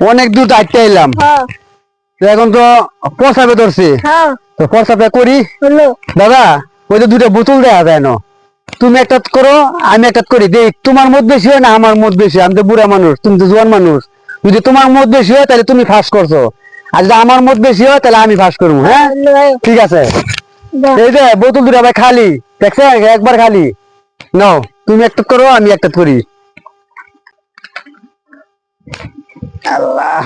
অনেক দূর হাঁটতে এলাম। হ্যাঁ। এখন তো প্রসাবে ধরছি। হ্যাঁ। তো প্রসাবে করি। দাদা ওই তো দুটো বোতল দেওয়া যায় না। তুমি একটা করো আমি একটা করি। দেখ তোমার মত বেশি হয় না আমার মত বেশি আমি তো বুড়া মানুষ তুমি তো জোয়ান মানুষ। যদি তোমার মত বেশি হয় তাহলে তুমি ফাঁস করছ। আর যদি আমার মত বেশি হয় তাহলে আমি ফাঁস করব হ্যাঁ? ঠিক আছে। এই যে বোতল দুটো ভাই খালি। দেখছে একবার খালি। নাও তুমি একটা করো আমি একটা করি। আল্লাহ।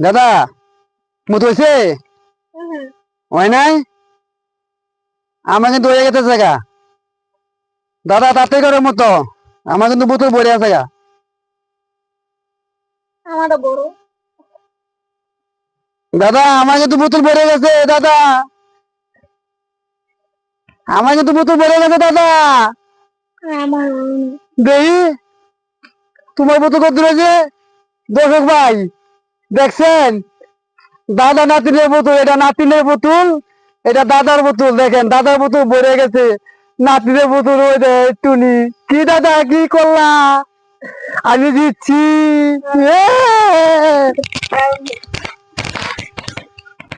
দাদা মত হয়েছে? হয় নাই? আমার কিন্তু হয়ে গেছে জায়গা। দাদা তাতে করে মতো। আমার কিন্তু বোতল ভরে আছে গা আমারটা বড়। দাদা আমাকে তো বোতল ভরে গেছে দাদা। আমার কিন্তু বোতল ভরে গেছে দাদা। দেই তোমার বোতল কত রয়েছে? দর্শক ভাই দেখছেন? দাদা নাতিনের বোতল এটা নাতিনের বোতল এটা দাদার বোতল দেখেন দাদার বোতল ভরে গেছে। নাতিনের বোতল ওই দে টুনি। কি দাদা কি করলা? আমি দিচ্ছি। এ!